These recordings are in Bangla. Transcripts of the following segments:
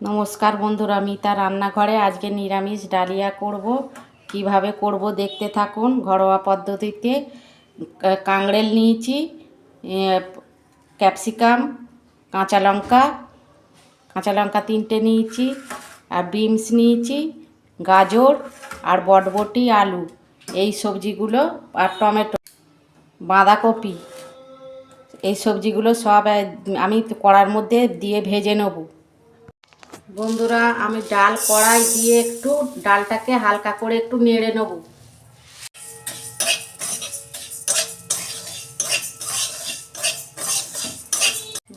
নমস্কার বন্ধুরা মিতা রান্নাঘরে আজকে নিরামিষ ডালিয়া করব। কীভাবে করব দেখতে থাকুন। ঘরোয়া পদ্ধতিতে কাংড়েল নিয়েছি ক্যাপসিকাম, কাঁচা লঙ্কা কাঁচা লঙ্কা তিনটে নিয়েছি, আর বিনস নিয়েছি, গাজর, আর বটবটি, আলু, এই সবজিগুলো, আর টমেটো, বাঁধাকপি, এই সবজিগুলো সব আমি কড়ার মধ্যে দিয়ে ভেজে নেব। বন্ধুরা, আমি ডাল কড়াই দিয়ে একটু ডালটাকে হালকা করে একটু নেড়ে নেব।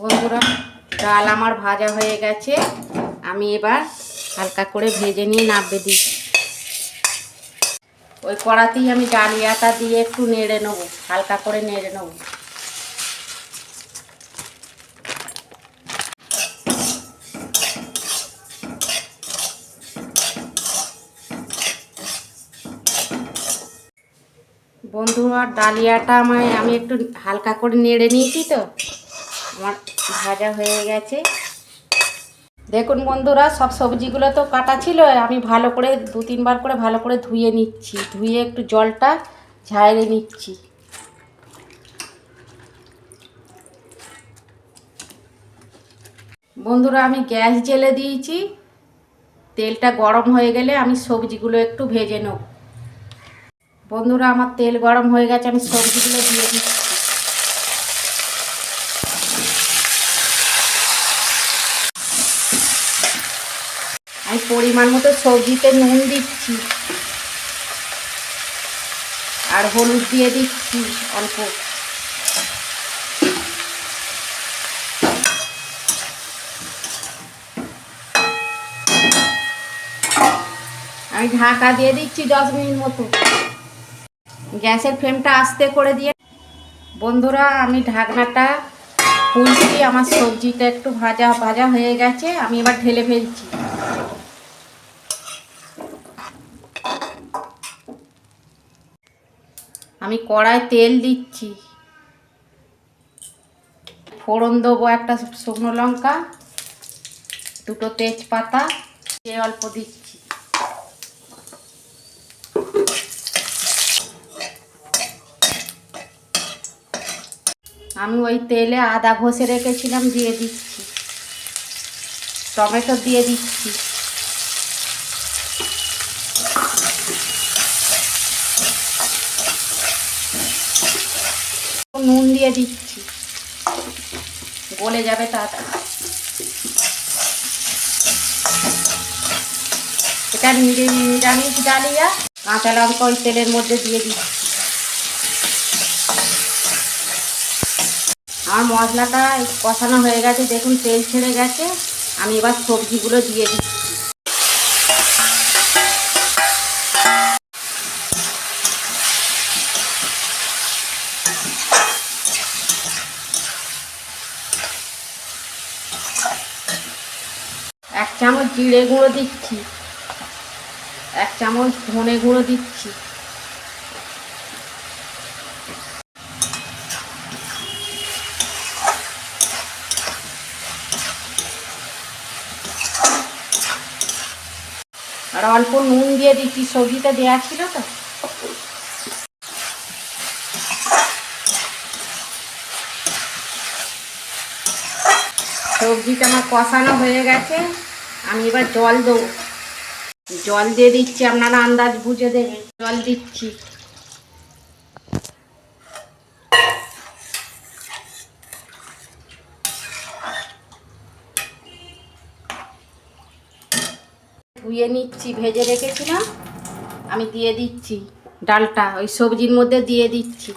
বন্ধুরা, ডাল আমার ভাজা হয়ে গেছে। আমি এবার হালকা করে ভেজে নিয়ে নামবে দিই ওই কড়াতেই আমি ডালিয়াটা দিয়ে একটু নেড়ে নেব, হালকা করে নেড়ে নেব। বন্ধুরা ডালিয়াটা আমায়, আমি একটু হালকা করে নেড়ে নিয়েছি তো। আমার ভাজা হয়ে গেছে। দেখুন বন্ধুরা, সব সবজিগুলো তো কাটা ছিল, আমি ভালো করে দু তিনবার করে ভালো করে ধুয়ে নিচ্ছি। ধুয়ে একটু জলটা ঝাড়ে নিচ্ছি। বন্ধুরা, আমি গ্যাস জেলে দিয়েছি। তেলটা গরম হয়ে গেলে আমি সবজিগুলো একটু ভেজে নেব। বন্ধুরা, আমার তেল গরম হয়ে গেছে, আমি সবজিগুলো দিয়ে দিচ্ছি। আমি পরিমাণ মতো সবজিতে নুন দিচ্ছি। আর হলুদ দিয়ে দিচ্ছি অল্প। আমি ঢাকা দিয়ে দিচ্ছি দশ মিনিট মতো। গ্যাসের ফ্লেমটা আস্তে করে দিয়ে। বন্ধুরা, আমি ঢাকনাটা খুলছি, আমার সবজিটা একটু ভাজা ভাজা হয়ে গেছে, আমি এবার ঢেলে ফেলছি। আমি কড়ায় তেল দিচ্ছি। ফোড়ন দেবো একটা শুকনো লঙ্কা, দুটো তেজপাতা, দিয়ে অল্প দিচ্ছি। আমি ওই তেলে আদা ঘষে রেখেছিলাম, দিয়ে দিচ্ছি। টমেটো দিয়ে দিচ্ছি। নুন দিয়ে দিচ্ছি। গলে যাবে তাড়াতাড়ি। এটা নিরামিষ ডালিয়া, কাঁচা লঙ্কা ওই তেলের মধ্যে দিয়ে দিচ্ছি। আমার মশলাটা কষানো হয়ে গেছে, দেখুন তেল ছেড়ে গেছে। আমি এবার সবজিগুলো দিয়ে দিচ্ছি। এক চামচ জিরে গুঁড়ো দিচ্ছি। এক চামচ ধনে গুঁড়ো দিচ্ছি। আর অল্প নুন দিয়ে দিচ্ছি, সবজিটা দেওয়া ছিল তো। সবজিটা আমার কষানো হয়ে গেছে, আমি এবার জল দেবো। জল দিয়ে দিচ্ছি, আপনারা আন্দাজ বুঝে দেবেন। জল দিচ্ছি। ধুয়ে নিচ্ছি, ভেজে রেখেছিলাম। আমি দিয়ে দিচ্ছি ডালটা, ওই সবজির মধ্যে দিয়ে দিচ্ছি।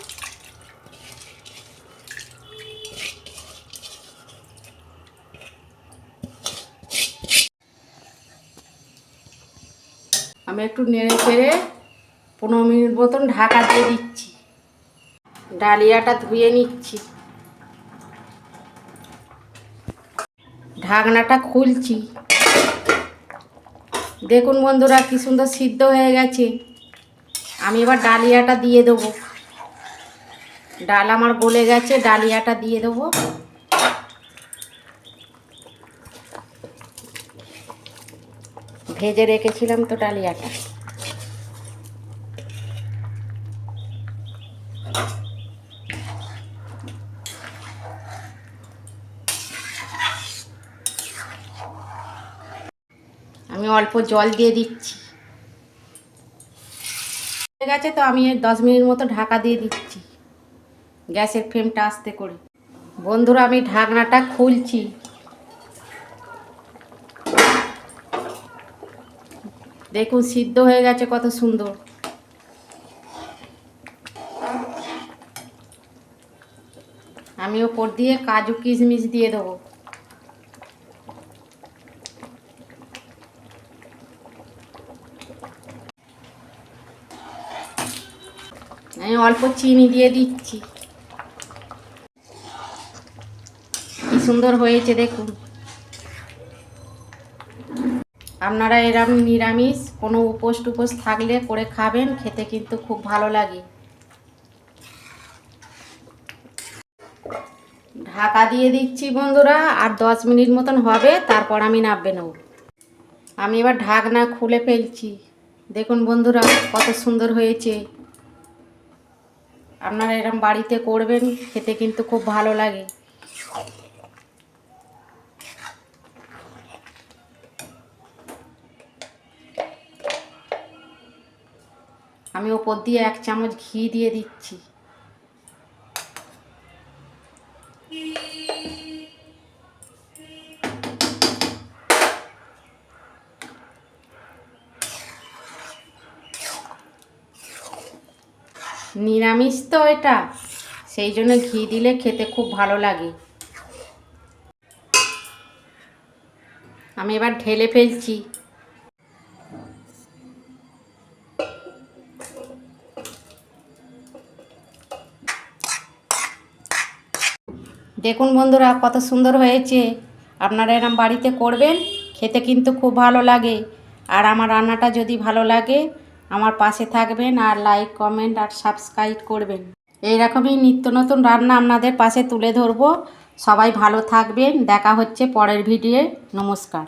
আমি একটু নেড়ে চেড়ে পনেরো মিনিট মতন ঢাকা দিয়ে দিচ্ছি। ডালিয়াটা ধুয়ে নিচ্ছি। ঢাকনাটা খুলছি। দেখুন বন্ধুরা, কি সুন্দর সিদ্ধ হয়ে গেছে। আমি এবার ডালিয়াটা দিয়ে দেবো। ডাল আমার গলে গেছে, ডালিয়াটা দিয়ে দেবো। ভেজে রেখেছিলাম তো ডালিয়াটা। আমি অল্প জল দিয়ে দিচ্ছি। হয়ে গেছে তো আমি দশ মিনিট মতো ঢাকা দিয়ে দিচ্ছি। গ্যাসের ফ্লেমটা আস্তে করে। বন্ধুরা, আমি ঢাকনাটা খুলছি। দেখুন, সিদ্ধ হয়ে গেছে কত সুন্দর। আমি ওপর দিয়ে কাজু কিশমিশ দিয়ে দেবো। আমি অল্প চিনি দিয়ে দিচ্ছি। কি সুন্দর হয়েছে দেখুন। আপনারা এরম নিরামিষ, কোনো উপোস টুপোস থাকলে করে খাবেন, খেতে কিন্তু খুব ভালো লাগে। ঢাকা দিয়ে দিচ্ছি বন্ধুরা, আর দশ মিনিট মতন হবে, তারপর আমি নাববে নেব। আমি এবার ঢাকনা খুলে ফেলছি। দেখুন বন্ধুরা, কত সুন্দর হয়েছে। আপনারা এরম বাড়িতে করবেন, খেতে কিন্তু খুব ভালো লাগে। আমি ওপর দিয়ে এক চামচ ঘি দিয়ে দিচ্ছি। নিরামিষ তো এটা। সেই জন্য ঘি দিলে খেতে খুব ভালো লাগে। আমি এবার ঢেলে ফেলছি। দেখুন বন্ধুরা, কত সুন্দর হয়েছে। আপনারা এরম বাড়িতে করবেন, খেতে কিন্তু খুব ভালো লাগে। আর আমার রান্নাটা যদি ভালো লাগে আমার পাশে থাকবেন আর লাইক কমেন্ট আর সাবস্ক্রাইব করবেন। এইরকমই নিত্য নতুন রান্না আপনাদের পাশে তুলে ধরবো। সবাই ভালো থাকবেন। দেখা হচ্ছে পরের ভিডিও নমস্কার।